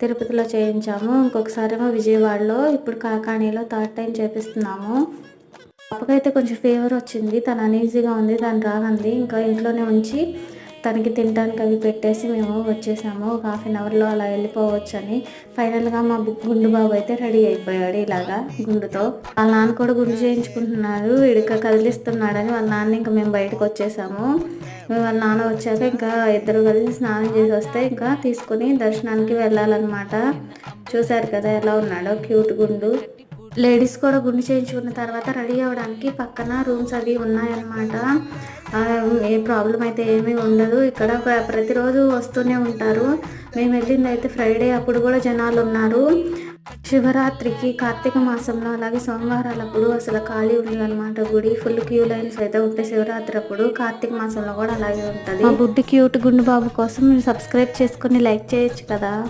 తిరుపతిలో చేయించాము. ఇంకొకసారి ఏమో విజయవాడలో ఇప్పుడు కాకానీలో థర్డ్ టైం చేపిస్తున్నాము. పాపకైతే కొంచెం ఫీవర్ వచ్చింది. తను అనీజీగా ఉంది. తను రానంది. ఇంకా ఇంట్లోనే ఉంచి తనకి తినడానికి అవి పెట్టేసి మేము వచ్చేసాము. ఒక హాఫ్ అన్ అవర్లో అలా వెళ్ళిపోవచ్చు అని ఫైనల్గా మా గుండు బాబు అయితే రెడీ అయిపోయాడు ఇలాగా గుండుతో. వాళ్ళ నాన్న కూడా గుండు చేయించుకుంటున్నాడు. ఇడిక కదిలిస్తున్నాడని వాళ్ళ నాన్న ఇంకా మేము బయటకు వచ్చేసాము. మేము వాళ్ళ నాన్న వచ్చాక ఇంకా ఇద్దరు కలిసి స్నానం చేసి వస్తే ఇంకా తీసుకుని దర్శనానికి వెళ్ళాలన్నమాట. చూశారు కదా ఎలా ఉన్నాడో క్యూట్ గుండు. లేడీస్ కూడా గుండు చేయించుకున్న తర్వాత రెడీ అవ్వడానికి పక్కన రూమ్స్ అవి ఉన్నాయన్నమాట. ఏ ప్రాబ్లం అయితే ఏమీ ఉండదు. ఇక్కడ ప్ర- ప్రతిరోజు వస్తూనే ఉంటారు. మేము వెళ్ళింది అయితే ఫ్రైడే అప్పుడు కూడా జనాలు ఉన్నారు. శివరాత్రికి కార్తీక మాసంలో అలాగే సోమవారాలప్పుడు అసలు ఖాళీ ఉండదు అనమాట గుడి ఫుల్ క్యూ లైన్స్ అయితే ఉంటాయి శివరాత్రి అప్పుడు కార్తీక మాసంలో కూడా అలాగే ఉంటుంది. మా బుడ్డి క్యూట్ గుండు బాబు కోసం మీరు సబ్స్క్రైబ్ చేసుకుని లైక్ చేయొచ్చు కదా.